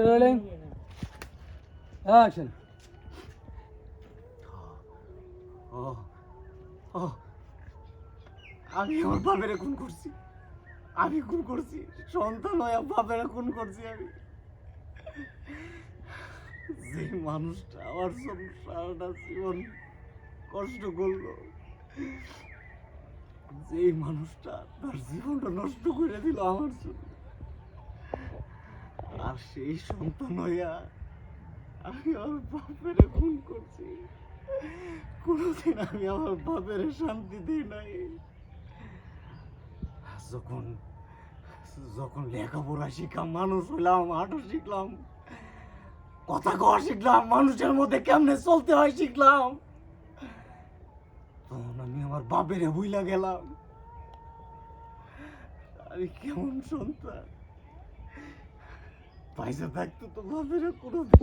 Rolling. Action. আমি আমার বাপেরে খুন করছি আমি খুন করছি সন্তান হয়ে বাপেরে খুন করছি আমি যে মানুষটা আমার সারাটা জীবন কষ্ট করল যে মানুষটা তার জীবনটা নষ্ট করে দিল আমার জন্য আর সেই সন্তান হইয়া আমি আমার বাপেরে খুন করছি। কোনোদিন আমি আমার বাপের শান্তি দিই নাই। যখন যখন লেখাপড়া শিখলাম, মানুষ হইলাম, হাঁটা শিখলাম, কথা কওয়া শিখলাম, মানুষের মধ্যে কেমনে চলতে হয় শিখলাম। তখন আমি আমার বাপেরে ভুইলা গেলাম। আমি কেমন সন্তান? পয়সা থাকতো তো বাপেরে কোনো